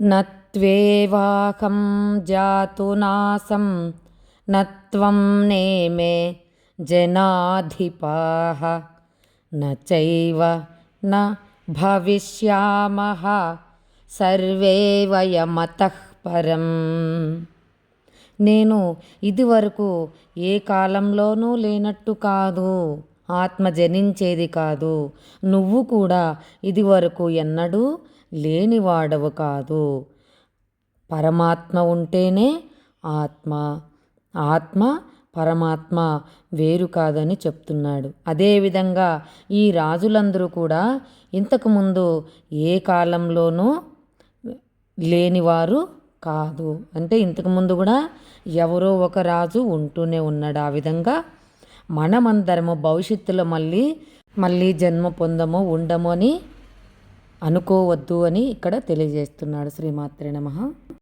न त्वेवाहं जातु नासं न त्वं नेमे जनाधिपाः न चैव न భవిష్యామహ సర్వే వయమతః పరం నేను ఇదివరకు ఏ కాలంలోనూ లేనట్టు కాదు ఆత్మ జనించేది కాదు నువ్వు కూడా ఇదివరకు ఎన్నడూ లేనివాడవు కాదు. పరమాత్మ ఉంటేనే ఆత్మ. ఆత్మ పరమాత్మ వేరు కాదని చెప్తున్నాడు. అదేవిధంగా ఈ రాజులందరూ కూడా ఇంతకుముందు ఏ కాలంలోనూ లేనివారు కాదు. అంటే ఇంతకుముందు కూడా ఎవరో ఒక రాజు ఉంటూనే ఉన్నాడు. ఆ విధంగా మనమందరము భవిష్యత్తులో మళ్ళీ మళ్ళీ జన్మ పొందము ఉండము అని అనుకోవద్దు అని ఇక్కడ తెలియజేస్తున్నాడు శ్రీమాత్రే నమ.